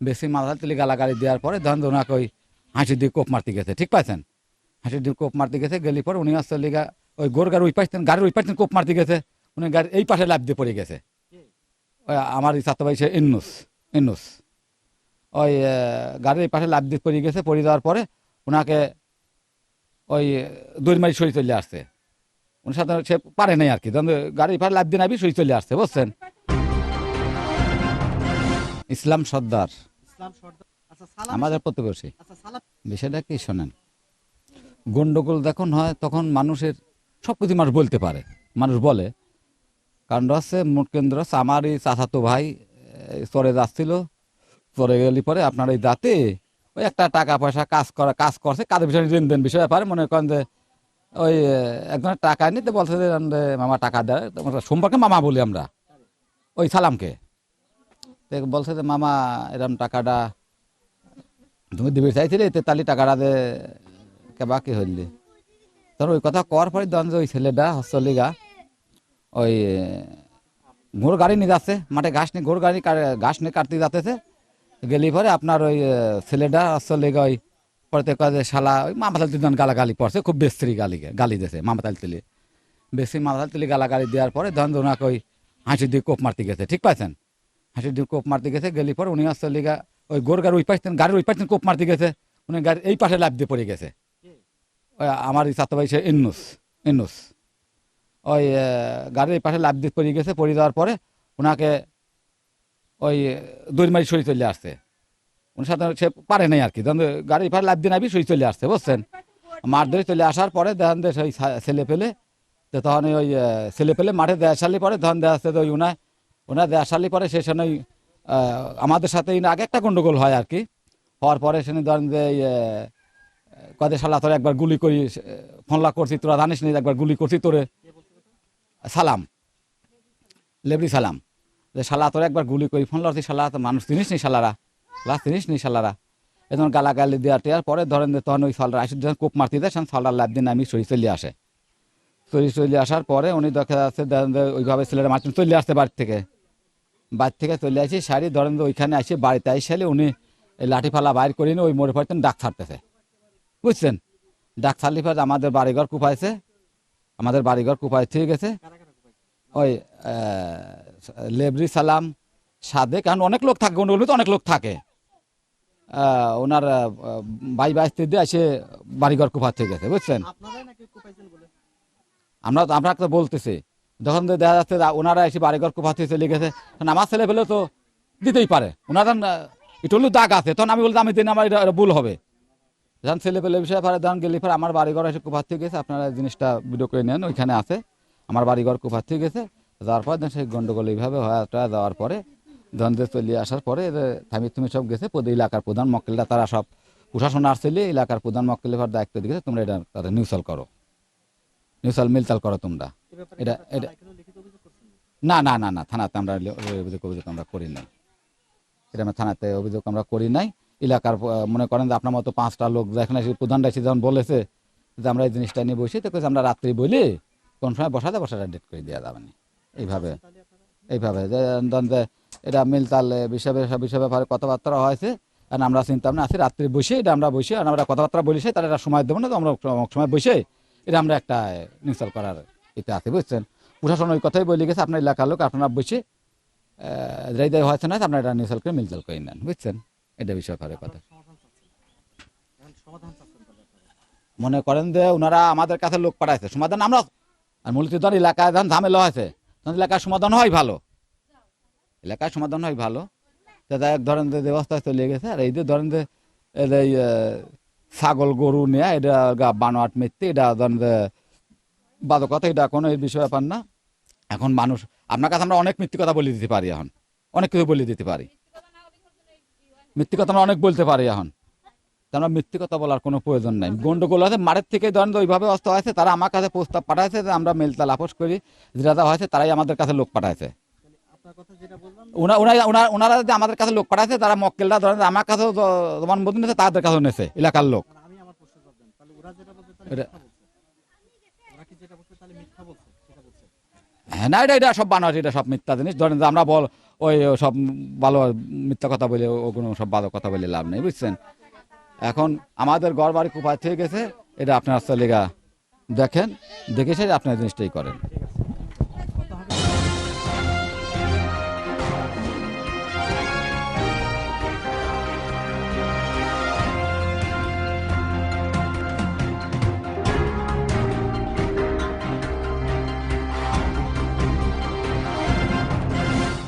বেশি মাথার তুলি গালাগালি দেওয়ার পরে ধরেন ওনাকে ওই হাসি দিয়ে কোপ মারতে গেছে ঠিক পাইছেন? হাসি দিয়ে কোপ মারতে গেছে গেলি পরে উনি আসতে লিগা ওই গোর গাড়ি ওই পাশে গাড়ির ওই পাশে কোপ মারতে গেছে উনি গাড়ি এই পাশে লাভ দিয়ে পড়ে গেছে। ওই আমার ছাত্র ভাই সে ইন্নুস ইন্নুস ওই গাড়ির এই পাশে লাভ দিয়ে পড়ে গেছে পড়ে যাওয়ার পরে ওনাকে ওই দৈরমারি সই চলে আসছে। উনি সাথে সে পারে নাই আর কি গাড়ির পাশে লাভ দিয়ে নাবি সই চলে আসছে বুঝছেন? ইসলাম সর্দার। আচ্ছা আমাদের প্রতিবেশী আচ্ছা বিষয়টা কি শোনেন? গন্ডগোল যখন হয় তখন মানুষের সব কিছু মানুষ বলতে পারে। মানুষ বলে। কারণ হচ্ছে মোট কেন্দ্র হচ্ছে আমারই চাচাতো ভাই চরে যাচ্ছিল। চরে গেলি পরে আপনার এই দাঁতে ওই একটা টাকা পয়সা কাজ করা কাজ করছে কাজের বিষয়ে লেনদেন বিষয় ব্যাপারে। মনে করেন যে ওই একজনের টাকা নিতে বলছে যে মামা টাকা দেয়। সম্পর্কে মামা বলি আমরা। ওই সালামকে। বলছে যে, মামা, এরম টাকাটা তুমি দিবে। চাইছিলে তেতালি টাকাটা দে কেবা কি হইলি? তখন ওই কথা কওয়ার পরে দন যে, ওই ছেলেটা, হস্তলিগা, ওই, ঘোর গাড়ি নিয়ে যাচ্ছে, মাঠে ঘাস নিয়ে, ঘোর গাড়ি ঘাস নিয়ে কাটতে যাতেছে গেলি পরে আপনার ওই, ছেলেটা, হস্তলিগা, ওই, পরে যে, শালা, ওই মামাতাল তিন গালাগালি পড়ছে খুব বেস্ত্রী গালি গালি দিয়েছে মামাতাল তুলি বেশি মামাতাল তুলি গালাগালি দেওয়ার পরে ধন ওনাকে ওই হাসি দিয়ে কোপ মারতে গেছে, ঠিক পাইছেন? হাসি দিয়ে কোপ মারতে গেছে গেলি পর উনি হস্তলিগা ওই গোর গাড়ি ওই পাশে গাড়ির ওই পাশে কোপ মারতে গেছে। উনি গাড়ি এই পাশে লাভ দিয়ে পড়ে গেছে। ওই আমার ছাত্র ভাই সে ইন্নুস ইন্নুস। ওই গাড়ির এই পাশে লাভ দিয়ে পড়ে গেছে পড়ে যাওয়ার পরে ওনাকে ওই দৈরমারি সই চলে আসছে। উনি সাথে সে পারে নাই আর কি। গাড়ির পাশে লাভ দিয়ে নাবি সই চলে আসছে বুঝছেন? মাঠ ধরে চলে আসার পরে দেখেন যে সেই ছা- ছেলে পেলে তো তখন ওই ছেলে পেলে মাঠে দেয়া সালি পরে তখন দেখা যাচ্ছে ওই উনায় ওনার দেয়া সালি পরে সে সময় আমাদের সাথে আগে একটা গন্ডগোল হয় আর কি। হওয়ার পরে সেখানে ধরেন যে এই, আহ, কদে শালা তোরে একবার গুলি করি ফোনলা করছি তোরা জানিস নি একবার গুলি করছি তোরে? সালাম। লেবরি সালাম। যে শালা তোরে একবার গুলি করি ফোন লড়ছি শালা তো মানুষ চিনিস নি শালারা লাস্ট চিনিস নি শালারা এখন গালাগালি দেওয়ার টেয়ার পরে ধরেন যে তখন ওই সালরা আসে যখন কোপ মারতে দেয় তখন সালরার লাভ দিন আমি সই চলে আসে। সই চলে আসার পরে উনি দেখা যাচ্ছে ওইভাবে ছেলেরা মারছেন চলে আসতে বাড়ি থেকে। বাড়ি থেকে চলে আসি শাড়ি ধরেন ওইখানে আসে বাড়িতে আইসালে উনি লাঠিফালা বাইর করে নিয়ে ওই মোড়ে পড়তেন ডাক ছাড়তেছে। বুঝছেন? ডাক ছাড়লি পরে আমাদের বাড়িঘর কুপাইছে আমাদের বাড়িঘর কুপাই ঠিক গেছে? ওই লেবরি সালাম সাদে কারণ অনেক লোক থাকে গন্ডগোল তো অনেক লোক থাকে। ওনার ভাই স্ত্রী দিয়ে এসে বাড়িঘর ঠিক গেছে বুঝছেন? আমরা তো আমরা তো বলতেছি যখন দেখা যাচ্ছে ওনারা এসে বাড়িঘর কুপাতে চলে গেছে, তখন আমার ছেলে পেলে তো দিতেই পারে। ওনারা একটু হলেও দাগ আছে। তখন আমি বলতে আমি দিন আমার এটা ভুল হবে। যখন ছেলে পেলে বিষয়ে পারে, তখন গেলে পরে আমার বাড়িঘর এসে কুপাতে গেছে। আপনারা জিনিসটা ভিডিও করে নেন, ওইখানে আছে। আমার বাড়িঘর কুপাতে গেছে। যাওয়ার পর সেই গন্ডগোল এইভাবে হওয়াটা যাওয়ার পরে ধন্দে চলে আসার পরে থামি তুমি সব গেছে এলাকার প্রধান মক্কেলরা, তারা সব প্রশাসন আসছিলে এলাকার প্রধান মক্কেলের দায়িত্ব দিয়েছে, তোমরা এটা তাদের নিউসাল করো। নিউসাল মিলতাল করো তোমরা। এটা- এটা- না না না না থানাতে আমরা অভিযোগ অভিযোগ আমরা করি নাই। এটা আমরা থানাতে অভিযোগ আমরা করি নাই। এলাকার মনে করেন যে আপনার মতো পাঁচটা লোক যেখানে এসে প্রধানটা এসে যখন বলেছে যে আমরা এই জিনিসটা নিয়ে বসি তো আমরা রাত্রি বলি কোন সময় বসাতে বসাটা ডেট করে দেওয়া যাবে না। এইভাবে এইভাবে। যে এটা মিলতাল বিষয় বিষয় ব্যাপারে কথাবার্তা হয়েছে আর আমরা চিন্তা ভাবনা আছি রাত্রি বসে এটা আমরা বসে আর আমরা কথাবার্তা বলিছে তার একটা সময় দেবো না তো আমরা সময় বসে এটা আমরা একটা নিউসাল করার এটা আছে, বুঝছেন? প্রশাসন ওই কথাই বলে গেছে, আপনার এলাকার লোক, আপনারা বসে যাই হয়েছে না, আপনারা এটা নিউসাল করে মিলতাল করে নেন, বুঝছেন? এটা বিষয় ব্যাপারে কথা মনে করেন যে ওনারা আমাদের কাছে লোক পাঠাইছে, সমাধান আমরা আর মূলত ধর এলাকায় যখন ঝামেলা হয়েছে তখন এলাকার সমাধান হয় ভালো। এলাকার সমাধান হয় ভালো। তো যাই হোক, ধরেন যে ব্যবস্থা চলে গেছে, আর এই যে ধরেন যে ছাগল গরু নিয়ে, এটা বানোয়াট মিথ্যে এটা যে বাদকতা এটা কোনো এই বিষয় ব্যাপার না। এখন মানুষ, আপনার কাছে আমরা অনেক মিথ্যে কথা বলে দিতে পারি এখন। অনেক কিছু বলে দিতে পারি। মিথ্যে কথা আমরা অনেক বলতে পারি এখন। আমরা মিথ্যে কথা বলার কোনো প্রয়োজন নাই। গন্ডগোল আছে, মারের থেকে ধরেন ওইভাবে অস্ত হয়েছে তারা আমার কাছে প্রস্তাব পাঠাইছে যে আমরা মেলতাল আপোষ করি, যেটা হয়েছে তারাই আমাদের কাছে লোক পাঠাইছে। ওনারা যে আমাদের কাছে লোক পাঠাইছে তারা মক্কেলরা ধরেন আমার কাছেও মতো নিয়েছে তাদের কাছেও নিয়েছে এলাকার লোক। বলছে হ্যাঁ না এটা এটা সব বানানো এটা সব মিথ্যা জিনিস। ধরেন যে আমরা বল ওই সব ভালো মিথ্যা কথা বলে ওগুলো সব ভালো কথা বলে লাভ নেই বুঝছেন? এখন আমাদের ঘর বাড়ি কুপায় থেকে গেছে এটা আপনার লেগা দেখেন দেখে সে আপনার জিনিসটাই করেন।